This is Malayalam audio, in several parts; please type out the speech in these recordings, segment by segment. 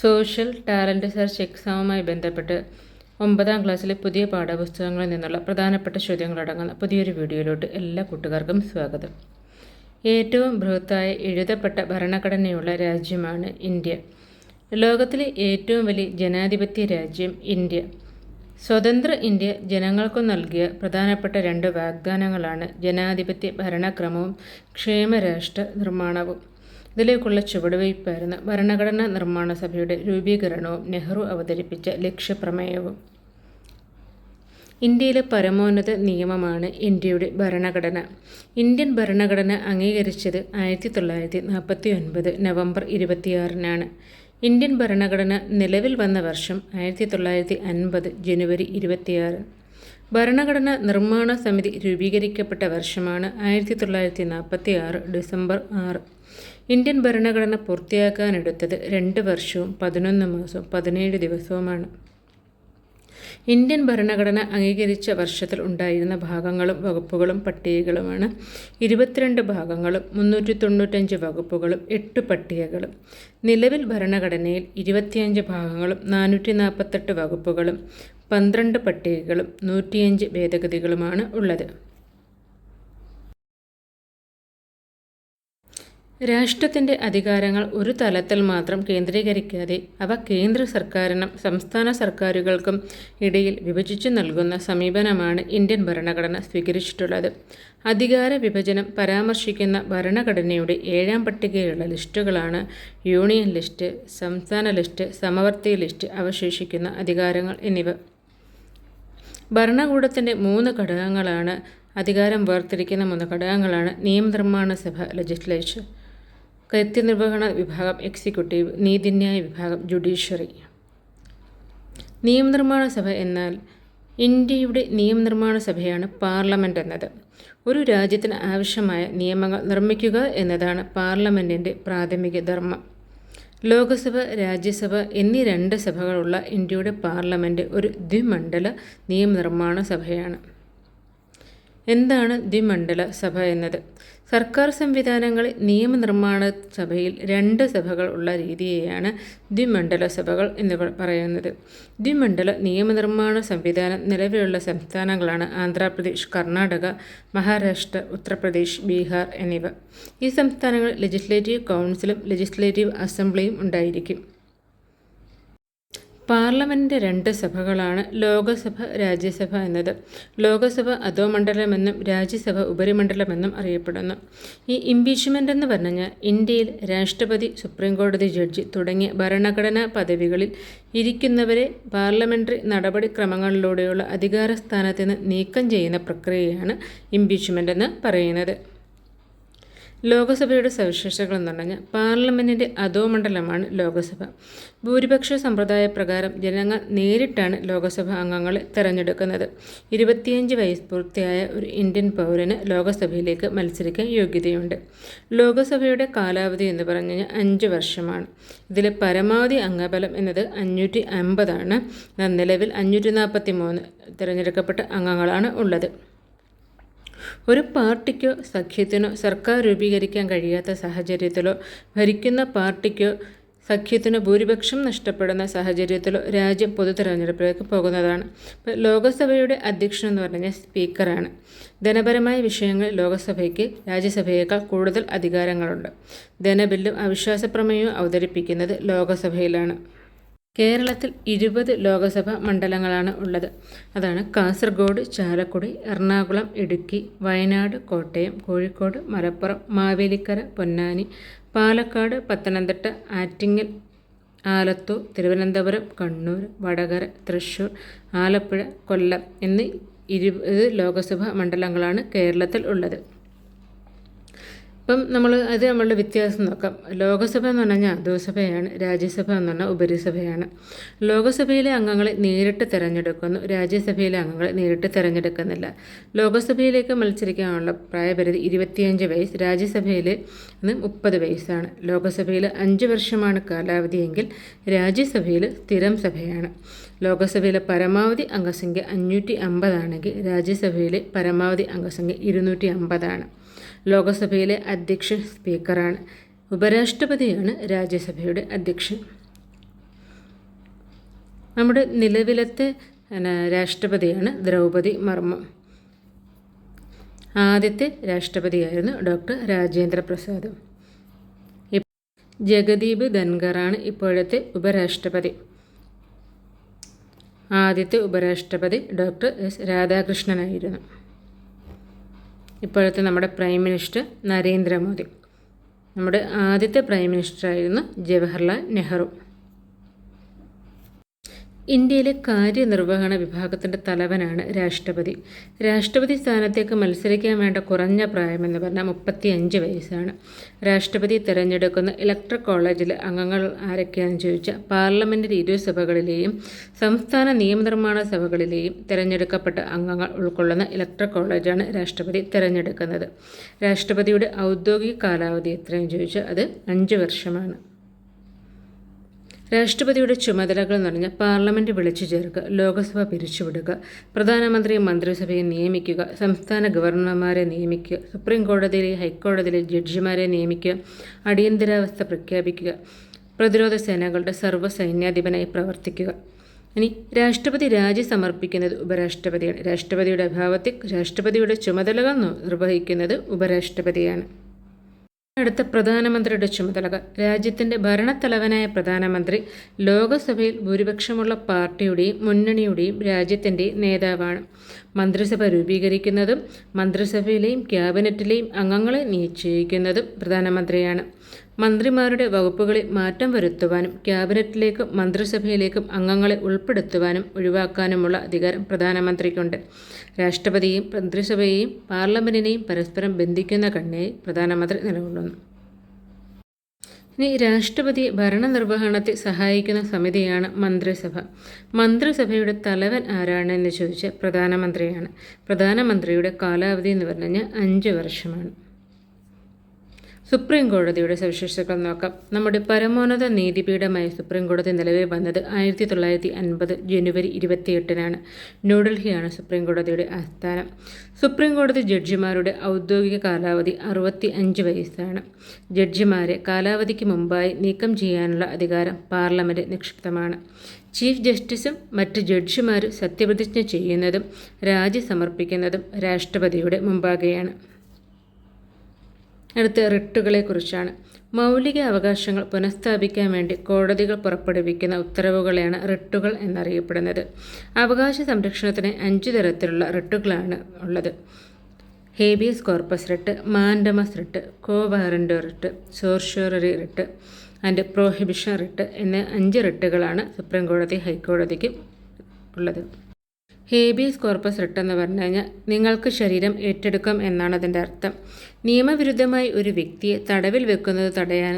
സോഷ്യൽ ടാലന്റ് സെർച്ച് എക്സാമുമായി ബന്ധപ്പെട്ട് ഒമ്പതാം ക്ലാസ്സിലെ പുതിയ പാഠപുസ്തകങ്ങളിൽ നിന്നുള്ള പ്രധാനപ്പെട്ട ചോദ്യങ്ങളടങ്ങുന്ന പുതിയൊരു വീഡിയോയിലോട്ട് എല്ലാ കൂട്ടുകാർക്കും സ്വാഗതം. ഏറ്റവും ബൃഹത്തായ എഴുതപ്പെട്ട ഭരണഘടനയുള്ള രാജ്യമാണ് ഇന്ത്യ. ലോകത്തിലെ ഏറ്റവും വലിയ ജനാധിപത്യ രാജ്യം ഇന്ത്യ. സ്വതന്ത്ര ഇന്ത്യ ജനങ്ങൾക്കു നൽകിയ പ്രധാനപ്പെട്ട രണ്ട് വാഗ്ദാനങ്ങളാണ് ജനാധിപത്യ ഭരണക്രമവും ക്ഷേമരാഷ്ട്ര നിർമ്മാണവും. ഇതിലേക്കുള്ള ചുവടുവയ്പ്പായിരുന്നു ഭരണഘടനാ നിർമ്മാണ സഭയുടെ രൂപീകരണവും നെഹ്റു അവതരിപ്പിച്ച ലക്ഷ്യപ്രമേയവും. ഇന്ത്യയിലെ പരമോന്നത നിയമമാണ് ഇന്ത്യയുടെ ഭരണഘടന. ഇന്ത്യൻ ഭരണഘടന അംഗീകരിച്ചത് ആയിരത്തി തൊള്ളായിരത്തി നാൽപ്പത്തി ഒൻപത് നവംബർ ഇരുപത്തിയാറിനാണ്. ഇന്ത്യൻ ഭരണഘടന നിലവിൽ വന്ന വർഷം ആയിരത്തി തൊള്ളായിരത്തി അൻപത് ജനുവരി ഇരുപത്തിയാറ്. ഭരണഘടന നിർമ്മാണ സമിതി രൂപീകരിക്കപ്പെട്ട വർഷമാണ് ആയിരത്തി തൊള്ളായിരത്തി നാൽപ്പത്തി ആറ് ഡിസംബർ ആറ്. ഇന്ത്യൻ ഭരണഘടന പൂർത്തിയാക്കാനെടുത്തത് രണ്ട് വർഷവും പതിനൊന്ന് മാസവും പതിനേഴ് ദിവസവുമാണ്. ഇന്ത്യൻ ഭരണഘടന അംഗീകരിച്ച വർഷത്തിൽ ഉണ്ടായിരുന്ന ഭാഗങ്ങളും വകുപ്പുകളും പട്ടികകളുമാണ്. ഇരുപത്തിരണ്ട് ഭാഗങ്ങളും മുന്നൂറ്റി തൊണ്ണൂറ്റഞ്ച് വകുപ്പുകളും എട്ട് പട്ടികകളും. നിലവിൽ ഭരണഘടനയിൽ ഇരുപത്തിയഞ്ച് ഭാഗങ്ങളും നാനൂറ്റി നാൽപ്പത്തെട്ട് വകുപ്പുകളും പന്ത്രണ്ട് പട്ടികകളും നൂറ്റിയഞ്ച് ഭേദഗതികളുമാണ് ഉള്ളത്. രാഷ്ട്രത്തിന്റെ അധികാരങ്ങൾ ഒരു തലത്തിൽ മാത്രം കേന്ദ്രീകരിക്കാതെ അവ കേന്ദ്ര സർക്കാരിനും സംസ്ഥാന സർക്കാരുകൾക്കും ഇടയിൽ വിഭജിച്ചു നൽകുന്ന സമീപനമാണ് ഇന്ത്യൻ ഭരണഘടന സ്വീകരിച്ചിട്ടുള്ളത്. അധികാര വിഭജനം പരാമർശിക്കുന്ന ഭരണഘടനയുടെ ഏഴാം പട്ടികയിലുള്ള ലിസ്റ്റുകളാണ് യൂണിയൻ ലിസ്റ്റ് സംസ്ഥാന ലിസ്റ്റ് സമവർത്തി ലിസ്റ്റ് അവശേഷിക്കുന്ന അധികാരങ്ങൾ എന്നിവ. ഭരണകൂടത്തിന്റെ മൂന്ന് ഘടകങ്ങളാണ് അധികാരം വേർതിരിക്കുന്ന മൂന്ന് ഘടകങ്ങളാണ് നിയമനിർമ്മാണ സഭ ലെജിസ്ലേച്ചർ കൃത്യനിർവഹണ വിഭാഗം എക്സിക്യൂട്ടീവ് നീതിന്യായ വിഭാഗം ജുഡീഷ്യറി നിയമനിർമ്മാണ സഭ എന്നാൽ ഇന്ത്യയുടെ നിയമനിർമ്മാണ സഭയാണ് പാർലമെന്റ് എന്നത്. ഒരു രാജ്യത്തിന് ആവശ്യമായ നിയമങ്ങൾ നിർമ്മിക്കുക എന്നതാണ് പാർലമെന്റിന്റെ പ്രാഥമിക ധർമ്മം. ലോകസഭ രാജ്യസഭ എന്നീ രണ്ട് സഭകളുള്ള ഇന്ത്യയുടെ പാർലമെന്റ് ഒരു ദ്വിമണ്ഡല നിയമനിർമ്മാണ സഭയാണ്. എന്താണ് ദ്വിമണ്ഡല സഭ എന്നത്? സർക്കാർ സംവിധാനങ്ങളിൽ നിയമനിർമ്മാണ സഭയിൽ രണ്ട് സഭകൾ ഉള്ള രീതിയെയാണ് ദ്വിമണ്ഡല സഭകൾ എന്ന് പറയുന്നത്. ദ്വിമണ്ഡല നിയമനിർമ്മാണ സംവിധാനം നിലവിലുള്ള സംസ്ഥാനങ്ങളാണ് ആന്ധ്രാപ്രദേശ് കർണാടക മഹാരാഷ്ട്ര ഉത്തർപ്രദേശ് ബീഹാർ എന്നിവ. ഈ സംസ്ഥാനങ്ങളിൽ ലെജിസ്ലേറ്റീവ് കൗൺസിലും ലെജിസ്ലേറ്റീവ് അസംബ്ലിയും ഉണ്ടായിരിക്കും. പാർലമെന്റിന്റെ രണ്ട് സഭകളാണ് ലോകസഭ രാജ്യസഭ എന്നത്. ലോകസഭ അധോമണ്ഡലമെന്നും രാജ്യസഭ ഉപരിമണ്ഡലമെന്നും അറിയപ്പെടുന്നു. ഈ ഇംപീച്ച്മെന്റ് എന്ന് പറഞ്ഞാൽ ഇന്ത്യയിൽ രാഷ്ട്രപതി സുപ്രീംകോടതി ജഡ്ജി തുടങ്ങിയ ഭരണഘടനാ പദവികളിൽ ഇരിക്കുന്നവരെ പാർലമെന്ററി നടപടിക്രമങ്ങളിലൂടെയുള്ള അധികാര സ്ഥാനത്ത് നിന്ന് നീക്കം ചെയ്യുന്ന പ്രക്രിയയാണ് ഇംപീച്ച്മെന്റ് എന്ന് പറയുന്നത്. ലോകസഭയുടെ സവിശേഷതകൾ എന്ന് പറഞ്ഞാൽ പാർലമെന്റിന്റെ അധോമണ്ഡലമാണ് ലോകസഭ. ഭൂരിപക്ഷ സമ്പ്രദായ പ്രകാരം ജനങ്ങൾ നേരിട്ടാണ് ലോകസഭ അംഗങ്ങളെ തെരഞ്ഞെടുക്കുന്നത്. ഇരുപത്തിയഞ്ച് വയസ്സ് പൂർത്തിയായ ഒരു ഇന്ത്യൻ പൗരന് ലോകസഭയിലേക്ക് മത്സരിക്കാൻ യോഗ്യതയുണ്ട്. ലോകസഭയുടെ കാലാവധി എന്ന് പറഞ്ഞു കഴിഞ്ഞാൽ അഞ്ച് വർഷമാണ്. ഇതിലെ പരമാവധി അംഗബലം എന്നത് അഞ്ഞൂറ്റി അമ്പതാണ്. നിലവിൽ അഞ്ഞൂറ്റി നാൽപ്പത്തി മൂന്ന് തിരഞ്ഞെടുക്കപ്പെട്ട അംഗങ്ങളാണ് ഉള്ളത്. ഒരു പാർട്ടിക്കോ സഖ്യത്തിനോ സർക്കാർ രൂപീകരിക്കാൻ കഴിയാത്ത സാഹചര്യത്തിലോ ഭരിക്കുന്ന പാർട്ടിക്കോ സഖ്യത്തിന് ഭൂരിപക്ഷം നഷ്ടപ്പെടുന്ന സാഹചര്യത്തിലോ രാജ്യം പൊതു തെരഞ്ഞെടുപ്പിലേക്ക് പോകുന്നതാണ്. ലോകസഭയുടെ അധ്യക്ഷൻ എന്ന് പറഞ്ഞ സ്പീക്കറാണ്. ധനപരമായ വിഷയങ്ങൾ ലോകസഭയ്ക്ക് രാജ്യസഭയേക്കാൾ കൂടുതൽ അധികാരങ്ങളുണ്ട്. ധനബില്ലും അവിശ്വാസ പ്രമേയവും അവതരിപ്പിക്കുന്നത് ലോകസഭയിലാണ്. കേരളത്തിൽ ഇരുപത് ലോകസഭാ മണ്ഡലങ്ങളാണ് ഉള്ളത്. അതാണ് കാസർഗോഡ് ചാലക്കുടി എറണാകുളം ഇടുക്കി വയനാട് കോട്ടയം കോഴിക്കോട് മലപ്പുറം മാവേലിക്കര പൊന്നാനി പാലക്കാട് പത്തനംതിട്ട ആറ്റിങ്ങൽ ആലത്തൂർ തിരുവനന്തപുരം കണ്ണൂർ വടകര തൃശ്ശൂർ ആലപ്പുഴ കൊല്ലം എന്നീ ഇരുപത് ലോകസഭാ മണ്ഡലങ്ങളാണ് കേരളത്തിൽ ഉള്ളത്. ഇപ്പം നമ്മൾ അത് നമ്മളുടെ വ്യത്യാസം നോക്കാം. ലോകസഭ എന്ന് പറഞ്ഞാൽ അധോസഭയാണ് രാജ്യസഭ എന്ന് പറഞ്ഞാൽ ഉപരിസഭയാണ്. ലോകസഭയിലെ അംഗങ്ങളെ നേരിട്ട് തിരഞ്ഞെടുക്കുന്നു രാജ്യസഭയിലെ അംഗങ്ങളെ നേരിട്ട് തിരഞ്ഞെടുക്കുന്നില്ല. ലോകസഭയിലേക്ക് മത്സരിക്കാനുള്ള പ്രായപരിധി ഇരുപത്തിയഞ്ച് വയസ്സ് രാജ്യസഭയിൽ മുപ്പത് വയസ്സാണ്. ലോകസഭയിൽ അഞ്ച് വർഷമാണ് കാലാവധിയെങ്കിൽ രാജ്യസഭയിൽ സ്ഥിരം സഭയാണ്. ലോകസഭയിലെ പരമാവധി അംഗസംഖ്യ അഞ്ഞൂറ്റി അമ്പതാണെങ്കിൽ രാജ്യസഭയിലെ പരമാവധി അംഗസംഖ്യ ഇരുന്നൂറ്റി അമ്പതാണ് ലോകസഭയിലെ അധ്യക്ഷൻ സ്പീക്കറാണ്. ഉപരാഷ്ട്രപതിയാണ് രാജ്യസഭയുടെ അധ്യക്ഷൻ. നമ്മുടെ നിലവിലത്തെ രാഷ്ട്രപതിയാണ് ദ്രൗപദി മർമ്മ ആദ്യത്തെ രാഷ്ട്രപതിയായിരുന്നു ഡോക്ടർ രാജേന്ദ്ര പ്രസാദ്. ജഗദീപ് ധൻഖറാണ് ഇപ്പോഴത്തെ ഉപരാഷ്ട്രപതി. ആദ്യത്തെ ഉപരാഷ്ട്രപതി ഡോക്ടർ എസ് രാധാകൃഷ്ണനായിരുന്നു. ഇപ്പോഴത്തെ നമ്മുടെ പ്രൈം മിനിസ്റ്റർ നരേന്ദ്രമോദി. നമ്മുടെ ആദ്യത്തെ പ്രൈം മിനിസ്റ്ററായിരുന്നു ജവഹർലാൽ നെഹ്റു. ഇന്ത്യയിലെ കാര്യനിർവഹണ വിഭാഗത്തിന്റെ തലവനാണ് രാഷ്ട്രപതി. രാഷ്ട്രപതി സ്ഥാനത്തേക്ക് മത്സരിക്കാൻ വേണ്ട കുറഞ്ഞ പ്രായമെന്ന് പറഞ്ഞാൽ മുപ്പത്തി അഞ്ച് വയസ്സാണ്. രാഷ്ട്രപതി തിരഞ്ഞെടുക്കുന്ന ഇലക്ട്രിക് കോളേജിലെ അംഗങ്ങൾ ആരൊക്കെയാണെന്ന് ചോദിച്ചാൽ പാർലമെന്റിന്റെ ഇരുസഭകളിലെയും സംസ്ഥാന നിയമനിർമ്മാണ സഭകളിലെയും തിരഞ്ഞെടുക്കപ്പെട്ട അംഗങ്ങൾ ഉൾക്കൊള്ളുന്ന ഇലക്ട്രിക് കോളേജാണ് രാഷ്ട്രപതി തിരഞ്ഞെടുക്കുന്നത്. രാഷ്ട്രപതിയുടെ ഔദ്യോഗിക കാലാവധി എത്രയെന്ന് ചോദിച്ചാൽ അത് അഞ്ച് വർഷമാണ്. രാഷ്ട്രപതിയുടെ ചുമതലകൾ നിറഞ്ഞ പാർലമെന്റ് വിളിച്ചു ചേർക്കുക ലോക്സഭ പിരിച്ചുവിടുക പ്രധാനമന്ത്രിയെ മന്ത്രിസഭയെ നിയമിക്കുക സംസ്ഥാന ഗവർണർമാരെ നിയമിക്കുക സുപ്രീം കോടതിയിലെ ഹൈക്കോടതിയിലെ ജഡ്ജിമാരെ നിയമിക്കുക അടിയന്തരാവസ്ഥ പ്രഖ്യാപിക്കുക പ്രതിരോധ സേനകളുടെ സർവ സൈന്യാധിപനായി പ്രവർത്തിക്കുക. ഇനി രാഷ്ട്രപതി രാജി സമർപ്പിക്കുന്നത് ഉപരാഷ്ട്രപതിയാണ്. രാഷ്ട്രപതിയുടെ അഭാവത്തിൽ രാഷ്ട്രപതിയുടെ ചുമതലകൾ നിർവഹിക്കുന്നത് ഉപരാഷ്ട്രപതിയാണ്. അടുത്ത പ്രധാനമന്ത്രിയുടെ ചുമതലകൾ. രാജ്യത്തിന്റെ ഭരണത്തലവനായ പ്രധാനമന്ത്രി ലോകസഭയിൽ ഭൂരിപക്ഷമുള്ള പാർട്ടിയുടെയും മുന്നണിയുടെയും രാജ്യത്തിന്റെ നേതാവാണ്. മന്ത്രിസഭ രൂപീകരിക്കുന്നതും മന്ത്രിസഭയിലെയും ക്യാബിനറ്റിലെയും അംഗങ്ങളെ നിശ്ചയിക്കുന്നതും പ്രധാനമന്ത്രിയാണ്. മന്ത്രിമാരുടെ വകുപ്പുകളിൽ മാറ്റം വരുത്തുവാനും ക്യാബിനറ്റിലേക്കും മന്ത്രിസഭയിലേക്കും അംഗങ്ങളെ ഉൾപ്പെടുത്തുവാനും ഒഴിവാക്കാനുമുള്ള അധികാരം പ്രധാനമന്ത്രിക്കുണ്ട്. രാഷ്ട്രപതിയെയും മന്ത്രിസഭയെയും പാർലമെന്റിനെയും പരസ്പരം ബന്ധിക്കുന്ന കണ്ണിയായി പ്രധാനമന്ത്രി നിലകൊള്ളുന്നു. ഇനി രാഷ്ട്രപതി ഭരണനിർവഹണത്തെ സഹായിക്കുന്ന സമിതിയാണ് മന്ത്രിസഭ. മന്ത്രിസഭയുടെ തലവൻ ആരാണെന്ന് ചോദിച്ചാൽ പ്രധാനമന്ത്രിയാണ്. പ്രധാനമന്ത്രിയുടെ കാലാവധി എന്ന് പറഞ്ഞു കഴിഞ്ഞാൽ അഞ്ച് വർഷമാണ്. സുപ്രീം കോടതിയുടെ സവിശേഷതകൾ നോക്കാം. നമ്മുടെ പരമോന്നത നീതിപീഠമായ സുപ്രീം കോടതി നിലവിൽ വന്നത് ആയിരത്തി തൊള്ളായിരത്തി അൻപത് ജനുവരി ഇരുപത്തിയെട്ടിനാണ്. ന്യൂഡൽഹിയാണ് സുപ്രീം കോടതിയുടെ ആസ്ഥാനം. സുപ്രീം കോടതി ജഡ്ജിമാരുടെ ഔദ്യോഗിക കാലാവധി അറുപത്തി അഞ്ച് വയസ്സാണ്. ജഡ്ജിമാരെ കാലാവധിക്ക് മുമ്പായി നീക്കം ചെയ്യാനുള്ള അധികാരം പാർലമെന്റ് നിക്ഷിപ്തമാണ്. ചീഫ് ജസ്റ്റിസും മറ്റ് ജഡ്ജിമാരും സത്യപ്രതിജ്ഞ ചെയ്യുന്നതും രാജി സമർപ്പിക്കുന്നതും രാഷ്ട്രപതിയുടെ മുമ്പാകെയാണ്. അടുത്ത റിട്ടുകളെക്കുറിച്ചാണ്. മൗലിക അവകാശങ്ങൾ പുനഃസ്ഥാപിക്കാൻ വേണ്ടി കോടതികൾ പുറപ്പെടുവിക്കുന്ന ഉത്തരവുകളെയാണ് റിട്ടുകൾ എന്നറിയപ്പെടുന്നത്. അവകാശ സംരക്ഷണത്തിന് അഞ്ചു തരത്തിലുള്ള റിട്ടുകളാണ് ഉള്ളത്. Habeas corpus writ mandamus writ quo warranto writ certiorari writ and prohibition writ എന്ന അഞ്ച് റിട്ടുകളാണ് സുപ്രീം കോടതി ഹൈക്കോടതിക്ക് ഉള്ളത്. ഹേബിയസ് കോർപ്പസ് റിട്ട് എന്ന് പറഞ്ഞു കഴിഞ്ഞാൽ നിങ്ങൾക്ക് ശരീരം ഏറ്റെടുക്കും എന്നാണ് അതിന്റെ അർത്ഥം. നിയമവിരുദ്ധമായി ഒരു വ്യക്തിയെ തടവിൽ വെക്കുന്നത് തടയാൻ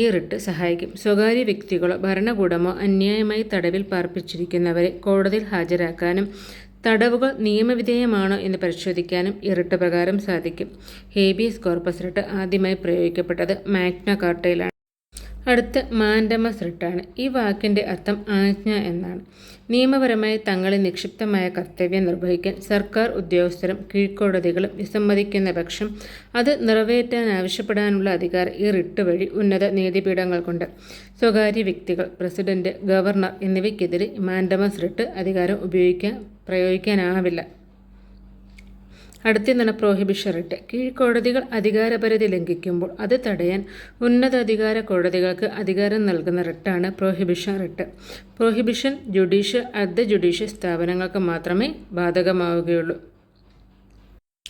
ഈ റിട്ട് സഹായിക്കും. സ്വകാര്യ വ്യക്തികളോ ഭരണകൂടമോ അന്യായമായി തടവിൽ പാർപ്പിച്ചിരിക്കുന്നവരെ കോടതിയിൽ ഹാജരാക്കാനും തടവുകൾ നിയമവിധേയമാണോ എന്ന് പരിശോധിക്കാനും ഈ റിട്ട് പ്രകാരം സാധിക്കും. ഹേബിയസ് കോർപ്പസ് റിട്ട് ആദ്യമായി പ്രയോഗിക്കപ്പെട്ടത് മാഗ്ന കാർട്ടയിലാണ്. അടുത്ത മാൻഡമസ് റിട്ടാണ് ഈ വാക്കിന്റെ അർത്ഥം ആജ്ഞ എന്നാണ്. നിയമപരമായി തങ്ങളെ നിക്ഷിപ്തമായ കർത്തവ്യം നിർവഹിക്കാൻ സർക്കാർ ഉദ്യോഗസ്ഥരും കീഴ്ക്കോടതികളും വിസമ്മതിക്കുന്ന പക്ഷം അത് നിറവേറ്റാൻ ആവശ്യപ്പെടാനുള്ള അധികാരം ഈ റിട്ട് വഴി ഉന്നത നീതിപീഠങ്ങൾക്കുണ്ട് സ്വകാര്യ വ്യക്തികൾ പ്രസിഡന്റ് ഗവർണർ എന്നിവയ്ക്കെതിരെ മാൻഡമസ് റിട്ട് അധികാരം ഉപയോഗിക്കാൻ പ്രയോഗിക്കാനാവില്ല. അടുത്തെന്നാണ് പ്രോഹിബിഷൻ റിട്ട് കീഴ്ക്കോടതികൾ അധികാരപരിധി ലംഘിക്കുമ്പോൾ അത് തടയാൻ ഉന്നത അധികാര കോടതികൾക്ക് അധികാരം നൽകുന്ന റിട്ടാണ് പ്രോഹിബിഷൻ റിട്ട് പ്രോഹിബിഷൻ ജുഡീഷ്യൽ അർദ്ധ ജുഡീഷ്യൽ സ്ഥാപനങ്ങൾക്ക് മാത്രമേ ബാധകമാവുകയുള്ളൂ.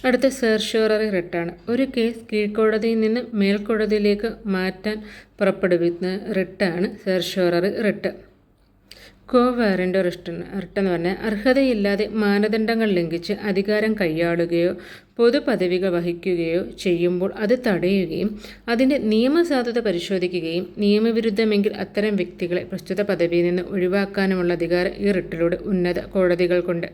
അടുത്ത സെർഷോററി റിട്ടാണ്. ഒരു കേസ് കീഴ്ക്കോടതിയിൽ നിന്ന് മേൽക്കോടതിയിലേക്ക് മാറ്റാൻ പുറപ്പെടുവിക്കുന്ന റിട്ടാണ് സെർഷോററി റിട്ട്. കോ വാറന്റ് റിട്ടൺ റിട്ടെന്ന് പറഞ്ഞാൽ അർഹതയില്ലാതെ മാനദണ്ഡങ്ങൾ ലംഘിച്ച് അധികാരം കൈയാളുകയോ പൊതുപദവികൾ വഹിക്കുകയോ ചെയ്യുമ്പോൾ അത് തടയുകയും അതിന്റെ നിയമസാധുത പരിശോധിക്കുകയും നിയമവിരുദ്ധമെങ്കിൽ അത്തരം വ്യക്തികളെ പ്രസ്തുത പദവിയിൽ നിന്ന് ഒഴിവാക്കാനുമുള്ള അധികാരം ഈ റിട്ടിലൂടെ ഉന്നത കോടതികൾക്കുണ്ട്.